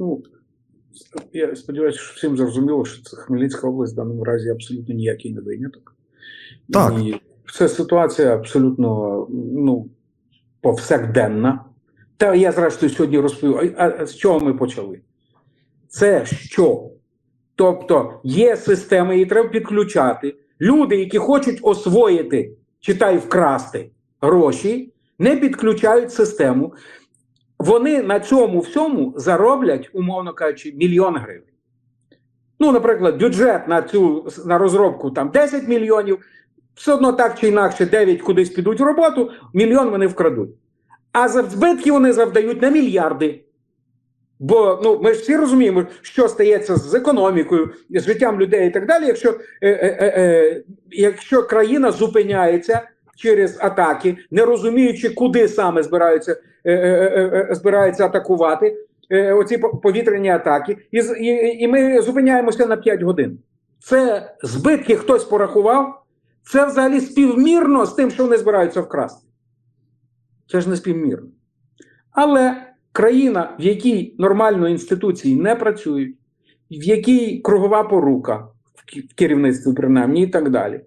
Ну, я сподіваюся, що всім зрозуміло, що це Хмельницька область в даному разі абсолютно ніякий не виняток. Так. І це ситуація абсолютно ну, повсякденна. Та я зрештою сьогодні розповів, а, а з чого ми почали? Це що? Тобто є система, її треба підключати. Люди, які хочуть освоїти, читай вкрасти гроші, не підключають систему. Вони на цьому всьому зароблять, умовно кажучи, мільйон гривень. Ну, наприклад, бюджет на цю на розробку там 10 мільйонів, все одно так чи інакше 9 кудись підуть в роботу, мільйон вони вкрадуть. А за збитки вони завдають на мільярди. Бо ну ми ж всі розуміємо, що стається з економікою, з життям людей і так далі. Якщо, е, е, е, е, якщо країна зупиняється через атаки, не розуміючи, куди саме збираються, збираються атакувати е, оці повітряні атаки, і, і, і ми зупиняємося на 5 годин. Це збитки хтось порахував. Це взагалі співмірно з тим, що вони збираються вкрасти. Це ж не співмірно. Але країна, в якій нормально інституції не працюють, в якій кругова порука в керівництві, принаймні, і так далі,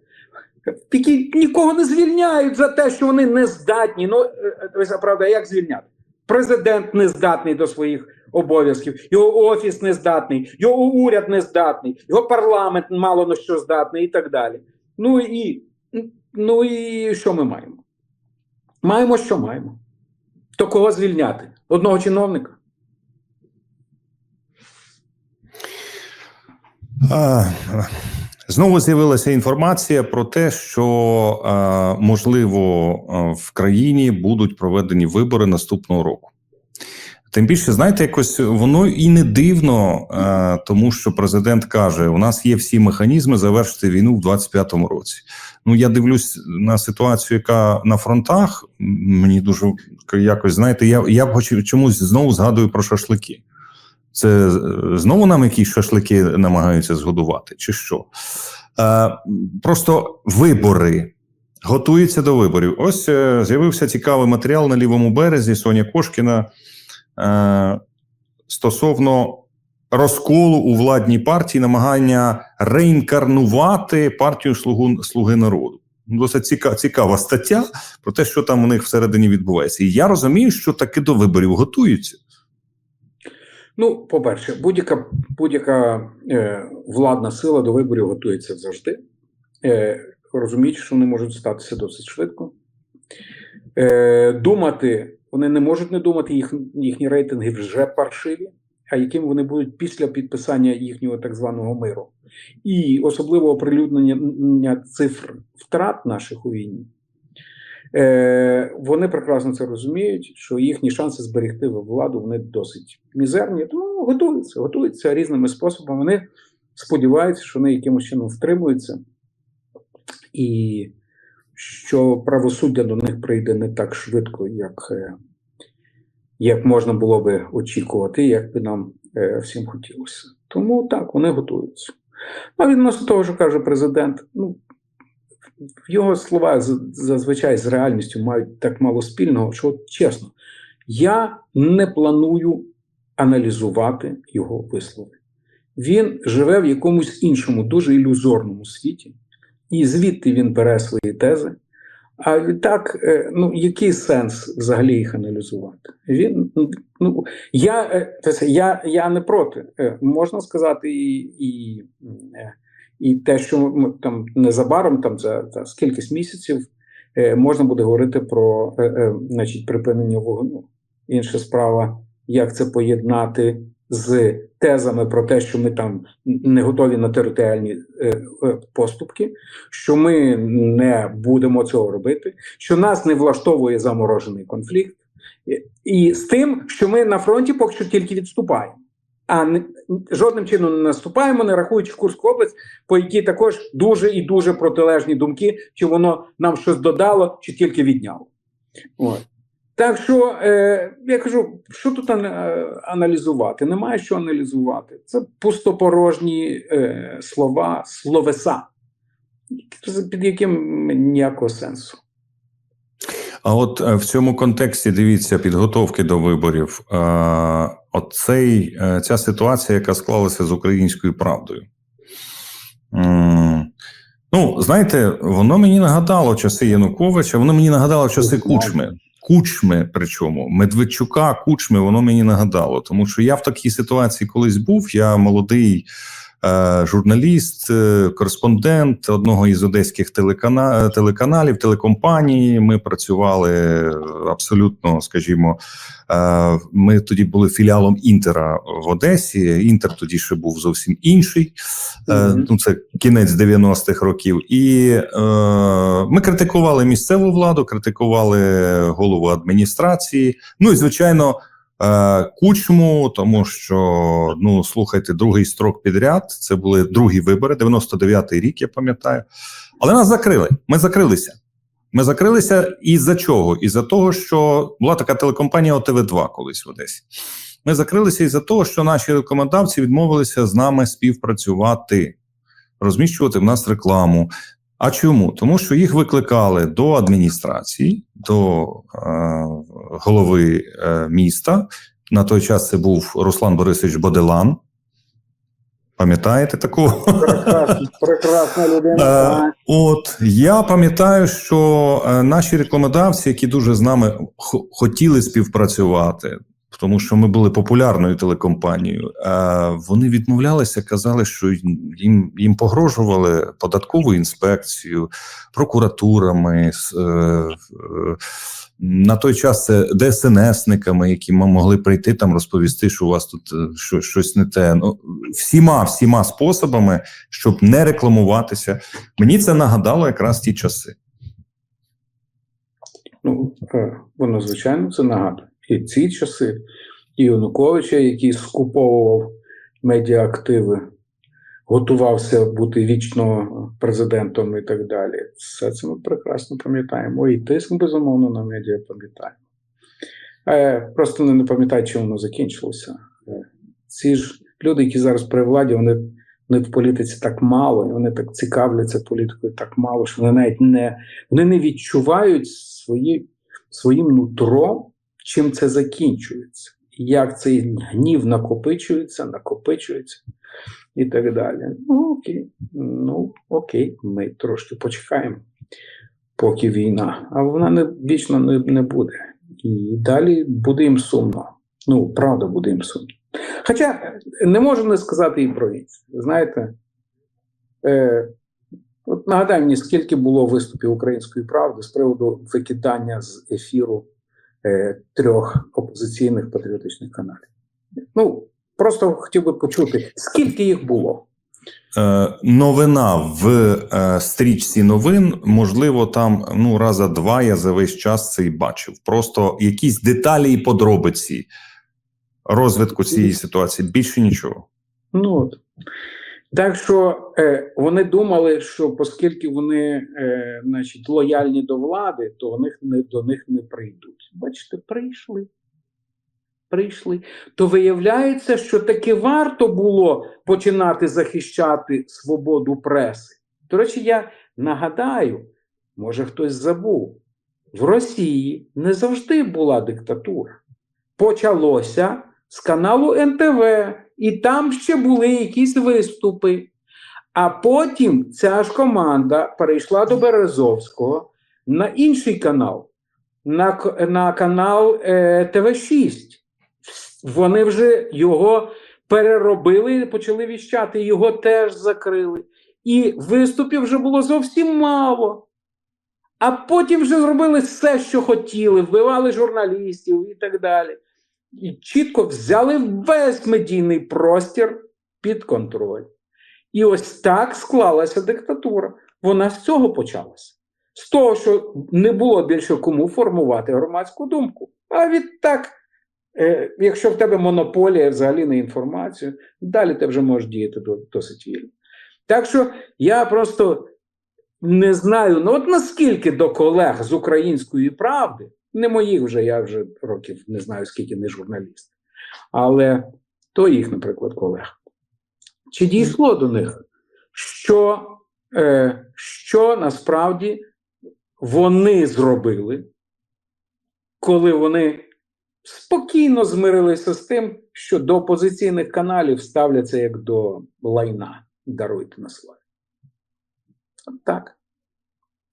в якій нікого не звільняють за те, що вони не здатні. Ну, е, е, правда, як звільняти? Президент не здатний до своїх обов'язків, його офіс не здатний, його уряд не здатний, його парламент мало на що здатний і так далі. Ну і, ну і що ми маємо? Маємо, що маємо. То кого звільняти? Одного чиновника? А, Знову з'явилася інформація про те, що можливо в країні будуть проведені вибори наступного року. Тим більше, знаєте, якось воно і не дивно, тому що президент каже: у нас є всі механізми завершити війну в 25-му році. Ну я дивлюсь на ситуацію, яка на фронтах. Мені дуже якось знаєте, я, я чомусь знову згадую про шашлики. Це е, знову нам якісь шашлики намагаються згодувати, чи що? Е, просто вибори. Готуються до виборів. Ось е, з'явився цікавий матеріал на лівому березі Соня Кошкіна е, стосовно розколу у владній партії, намагання реінкарнувати партію Слугу, Слуги народу. Досить ціка, цікава стаття про те, що там у них всередині відбувається. І я розумію, що таки до виборів готуються. Ну, по-перше, будь-яка будь-яка е, владна сила до виборів готується завжди. Е, розуміють, що вони можуть статися досить швидко. Е, думати, вони не можуть не думати, їх, їхні рейтинги вже паршиві, а яким вони будуть після підписання їхнього так званого миру. І особливо оприлюднення цифр втрат наших у війні. Е, вони прекрасно це розуміють, що їхні шанси зберегти владу вони досить мізерні, тому готуються, готуються різними способами. Вони сподіваються, що вони якимось чином втримуються, і що правосуддя до них прийде не так швидко, як, е, як можна було би очікувати, як би нам е, всім хотілося. Тому так, вони готуються. А відносно того, що каже президент, ну його слова зазвичай з реальністю мають так мало спільного, що чесно, я не планую аналізувати його вислови. Він живе в якомусь іншому, дуже ілюзорному світі, і звідти він бере свої тези. А відтак, е, ну який сенс взагалі їх аналізувати? Він ну я, е, я, я не проти. Е, Можна сказати, і, і, і те, що ми там незабаром, там за, за скількись місяців, е, можна буде говорити про е, е, значить, припинення вогню. Інша справа, як це поєднати з тезами про те, що ми там не готові на територіальні е, е, поступки, що ми не будемо цього робити, що нас не влаштовує заморожений конфлікт, і, і з тим, що ми на фронті поки що тільки відступаємо. А жодним чином не наступаємо, не рахуючи Курську область, по якій також дуже і дуже протилежні думки, чи воно нам щось додало, чи тільки відняло. От. Так що, е, я кажу, що тут ана- аналізувати? Немає що аналізувати. Це пустопорожні е, слова, словеса, під яким ніякого сенсу. А от е, в цьому контексті дивіться підготовки до виборів. Е, оцей, е, ця ситуація, яка склалася з українською правдою. Ну, знаєте, воно мені нагадало часи Януковича, воно мені нагадало часи Кучми. Кучми, причому Медведчука, Кучми, воно мені нагадало. Тому що я в такій ситуації колись був. Я молодий журналіст, е, кореспондент одного із одеських телекана... телеканалів, телекомпанії. Ми працювали абсолютно, скажімо, е, ми тоді були філіалом Інтера в Одесі. Інтер тоді ще був зовсім інший. Е, Мгм. Ну, це кінець 90-х років. І е, ми критикували місцеву владу, критикували голову адміністрації. Ну і звичайно, е, кучму, тому що ну слухайте, другий строк підряд. Це були другі вибори, 99-й рік, я пам'ятаю. Але нас закрили. Ми закрилися. Ми закрилися із-за чого? Із-за того, що була така телекомпанія ОТВ2 колись в Одесі. Ми закрилися із-за того, що наші рекомендавці відмовилися з нами співпрацювати, розміщувати в нас рекламу. А чому? Тому що їх викликали до адміністрації, до е, голови е, міста. На той час це був Руслан Борисович Боделан. Пам'ятаєте такого? Прекрасна, прекрасна людина. Е. От я пам'ятаю, що е, наші рекламодавці, які дуже з нами хотіли співпрацювати, тому що ми були популярною телекомпанією, вони відмовлялися, казали, що їм, їм погрожували податковою інспекцією, прокуратурами. е, на той час це ДСНСниками, які могли прийти там розповісти, що у вас тут е, що, щось не те. Ну всіма всіма способами, щоб не рекламуватися. Мені це нагадало якраз ті часи. Ну, е, воно, звичайно, це нагадує. І ці часи, і Януковича, який скуповував медіаактиви, готувався бути вічно президентом і так далі. Все це ми прекрасно пам'ятаємо. І тиск, безумовно, на медіа пам'ятаємо. Е, просто не, пам'ятаю, чим воно закінчилося. Е, ці ж люди, які зараз при владі, вони, вони в політиці так мало, і вони так цікавляться політикою так мало, що вони навіть не, вони не відчувають свої, своїм нутром, чим це закінчується. Як цей гнів накопичується, накопичується і так далі. Ну, окей, ну окей, ми трошки почекаємо, поки війна. А вона не вічно не, не буде. І далі буде їм сумно. Ну, правда, буде їм сумно. Хоча не можу не сказати і про інше. Знаєте, е, от нагадай мені, скільки було виступів української правди з приводу викидання з ефіру е, трьох опозиційних патріотичних каналів. Ну, просто хотів би почути, скільки їх було. Е, новина в е, стрічці новин, можливо, там ну раза два я за весь час це і бачив. Просто якісь деталі і подробиці розвитку цієї ситуації. Більше нічого. Ну, от. Так що е, вони думали, що оскільки вони е, значить, лояльні до влади, то вони не, до них не прийдуть. Бачите, прийшли. Прийшли. То виявляється, що таки варто було починати захищати свободу преси. До речі, я нагадаю, може хтось забув, в Росії не завжди була диктатура. Почалося з каналу НТВ, і там ще були якісь виступи. А потім ця ж команда перейшла до Березовського на інший канал, на, на канал е, ТВ6. Вони вже його переробили і почали віщати, його теж закрили. І виступів вже було зовсім мало. А потім вже зробили все, що хотіли, вбивали журналістів і так далі. І чітко взяли весь медійний простір під контроль. І ось так склалася диктатура. Вона з цього почалася. З того, що не було більше кому формувати громадську думку. А відтак, якщо в тебе монополія взагалі на інформацію, далі ти вже можеш діяти досить вільно. Так що я просто не знаю, ну от наскільки до колег з української правди, не моїх вже, я вже років не знаю, скільки не журналіст, але то їх, наприклад, колег. Чи дійшло до них, що, е, що насправді вони зробили, коли вони спокійно змирилися з тим, що до опозиційних каналів ставляться як до лайна. Даруйте на слові. Так.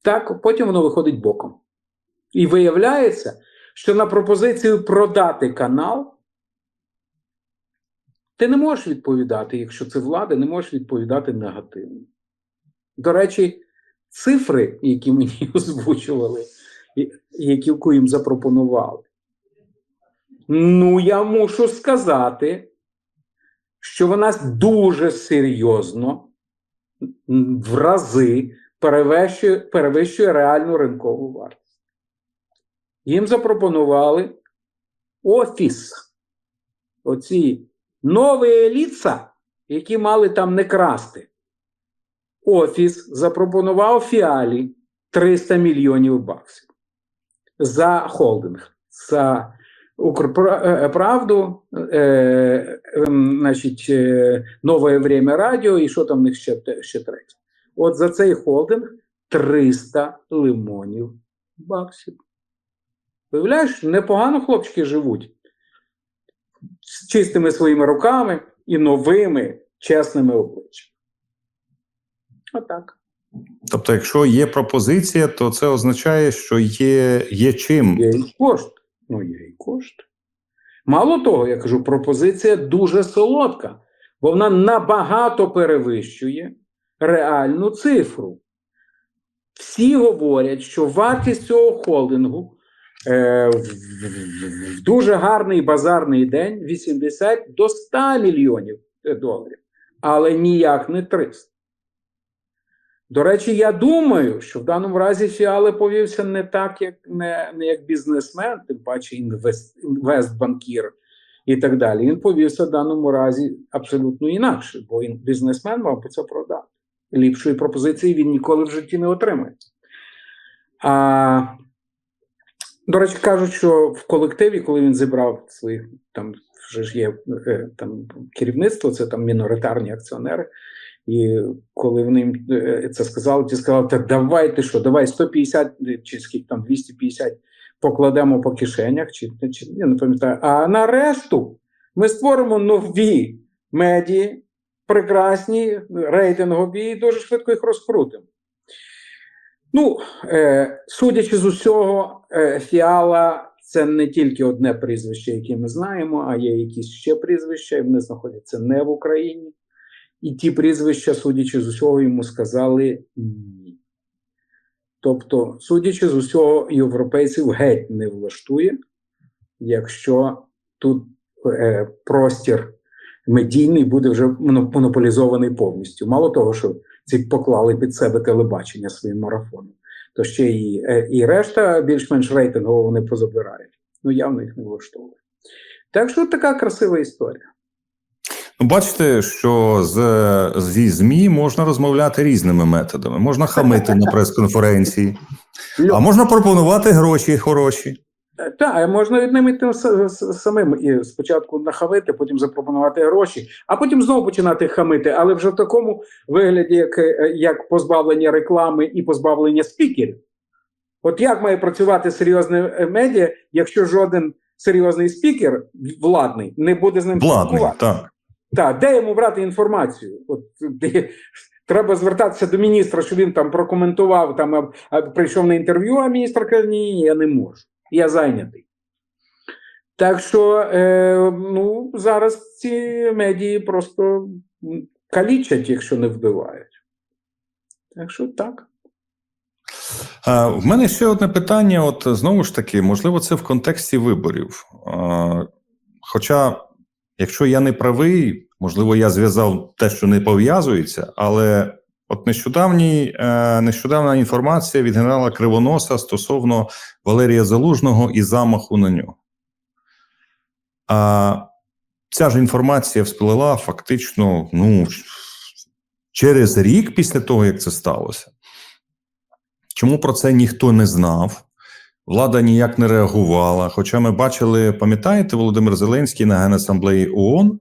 Так, потім воно виходить боком. І виявляється, що на пропозицію продати канал ти не можеш відповідати, якщо це влада, не можеш відповідати негативно. До речі, цифри, які мені озвучували, які їм запропонували. Ну, я мушу сказати, що вона дуже серйозно в рази перевищує, перевищує реальну ринкову вартість. Їм запропонували офіс. Оці нові ліца, які мали там не красти. Офіс запропонував фіалі 300 мільйонів баксів за холдинг. За Укрправду, е, ем, значить, е, нове время радіо, і що там в них ще, ще третє. От за цей холдинг 300 лимонів баксів. Виявляєш, непогано хлопчики живуть з чистими своїми руками і новими чесними обличчями. Отак. Тобто, якщо є пропозиція, то це означає, що є, є чим. Є кошт. Ну, є і кошт. Мало того, я кажу, пропозиція дуже солодка, бо вона набагато перевищує реальну цифру. Всі говорять, що вартість цього холдингу е, в дуже гарний базарний день 80 до 100 мільйонів доларів, але ніяк не 300. До речі, я думаю, що в даному разі Фіале повівся не так, як не, не як бізнесмен, тим паче інвест, інвестбанкір і так далі. Він повівся в даному разі абсолютно інакше, бо він бізнесмен мав би це продати. Ліпшої пропозиції він ніколи в житті не отримає. А, до речі, кажуть, що в колективі, коли він зібрав своїх там вже ж є е, там керівництво, це там міноритарні акціонери. І коли вони е, це сказали, ті сказали, так давайте що, давай 150 чи скільки там 250 покладемо по кишенях, чи, чи я не пам'ятаю. А на решту ми створимо нові медії, прекрасні, рейтингові, і дуже швидко їх розкрутимо. Ну, е, судячи з усього, е, Фіала це не тільки одне прізвище, яке ми знаємо, а є якісь ще прізвища, і вони знаходяться не в Україні. І ті прізвища, судячи з усього, йому сказали ні. Тобто, судячи з усього, європейців геть не влаштує, якщо тут е, простір медійний буде вже монополізований повністю. Мало того, що ці поклали під себе телебачення своїм марафоном, то ще і, е, і решта більш-менш рейтингово вони позабирають. Ну, явно їх не влаштовує. Так що така красива історія. Бачите, що з, зі ЗМІ можна розмовляти різними методами. Можна хамити на прес-конференції, а можна пропонувати гроші хороші. Так, можна від ними тим самим і спочатку нахамити, потім запропонувати гроші, а потім знову починати хамити, але вже в такому вигляді, як, як позбавлення реклами і позбавлення спікерів. От як має працювати серйозне медіа, якщо жоден серйозний спікер владний не буде з ним Владний, спілкуватися? Так. Де йому брати інформацію? От де, треба звертатися до міністра, щоб він там прокоментував, там а, а, прийшов на інтерв'ю, а міністр каже: ні, ні, я не можу. Я зайнятий. Так що е, ну, зараз ці медії просто калічать, якщо не вбивають. Так що так. В мене ще одне питання: от знову ж таки, можливо, це в контексті виборів. Хоча, якщо я не правий, можливо, я зв'язав те, що не пов'язується, але от нещодавній, е, нещодавна інформація від генерала Кривоноса стосовно Валерія Залужного і замаху на нього. А ця ж інформація всплила фактично ну, через рік після того, як це сталося. Чому про це ніхто не знав? Влада ніяк не реагувала. Хоча ми бачили, пам'ятаєте, Володимир Зеленський на Генасамблеї ООН,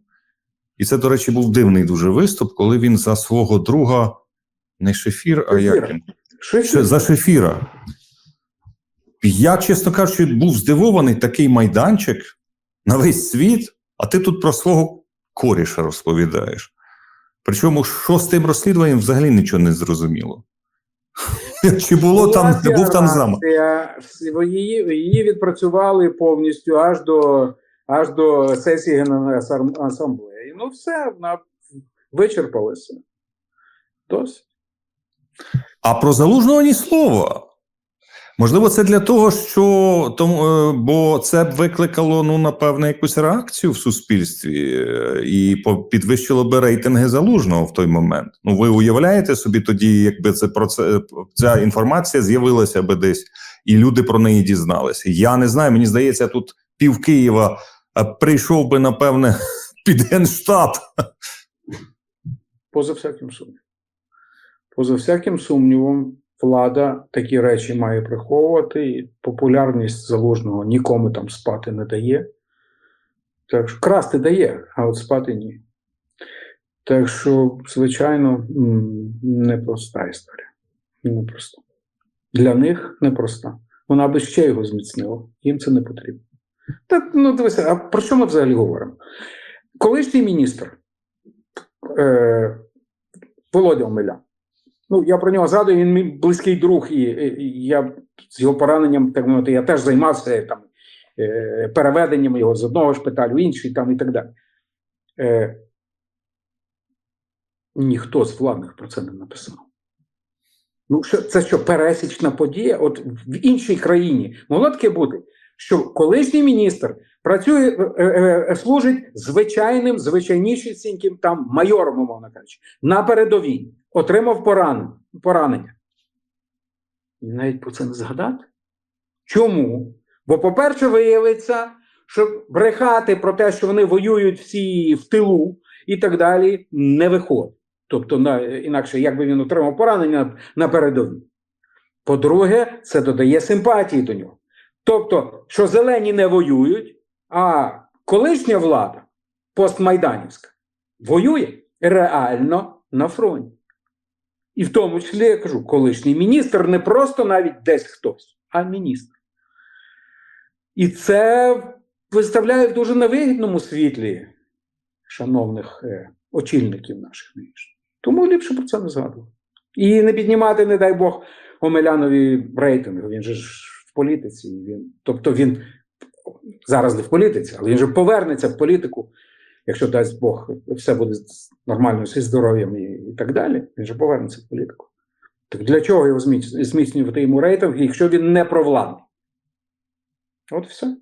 і це, до речі, був дивний дуже виступ, коли він за свого друга не Шефір, а як він? Ще за Шефіра. Я, чесно кажучи, був здивований такий майданчик. на весь світ, а ти тут про свого коріша розповідаєш. Причому, що з тим розслідуванням взагалі нічого не зрозуміло. Чи було там, Була був там замок? Її, її відпрацювали повністю аж до, аж до сесії Генеральної асамблеї. Ну, все, вона вичерпалася. Досить. А про залужного ні слова. Можливо, це для того, що тому, е, бо це б викликало, ну, напевне, якусь реакцію в суспільстві е, і підвищило би рейтинги залужного в той момент. Ну, ви уявляєте собі тоді, якби це про це ця інформація з'явилася би десь, і люди про неї дізналися. Я не знаю, мені здається, тут пів Києва е, прийшов би, напевне, під генштаб. Поза всяким сумнівом. Поза всяким сумнівом, влада такі речі має приховувати, і популярність залужного нікому там спати не дає. Так що красти дає, а от спати ні. Так що, звичайно, непроста історія. Непроста. Для них непроста. Вона би ще його зміцнила. Їм це не потрібно. Так, ну дивися, а про що ми взагалі говоримо? Колишній міністр е, Володя Омелян. Ну, я про нього згадую, він мій близький друг, і, і- я з його пораненням, так мовити, я теж займався там, е, переведенням його з одного шпиталю в інший там, і так далі. Е, ніхто з владних про це не написав. Ну, що, це що, пересічна подія? От в іншій країні могло таке бути, що колишній міністр працює, е, е, е, служить звичайним, звичайнішісіньким там майором, умовно кажучи, на передовій, отримав поранення. І навіть про це не згадати. Чому? Бо, по-перше, виявиться, що брехати про те, що вони воюють всі в тилу і так далі, не виходить. Тобто, на, інакше, якби він отримав поранення на передовій. По-друге, це додає симпатії до нього. Тобто, що зелені не воюють, а колишня влада, постмайданівська, воює реально на фронті. І в тому числі я кажу, колишній міністр не просто навіть десь хтось, а міністр. І це виставляє в дуже невигідному світлі шановних е, очільників наших нинішніх. Тому ліпше про це не згадувати. І не піднімати, не дай Бог, Омелянові рейтинги. Він же ж в політиці. Він, тобто він зараз не в політиці, але він же повернеться в політику, якщо дасть Бог, все буде нормально зі здоров'ям і, так далі. Він же повернеться в політику. Так для чого його зміцнювати йому рейтинг, якщо він не провладний? От все.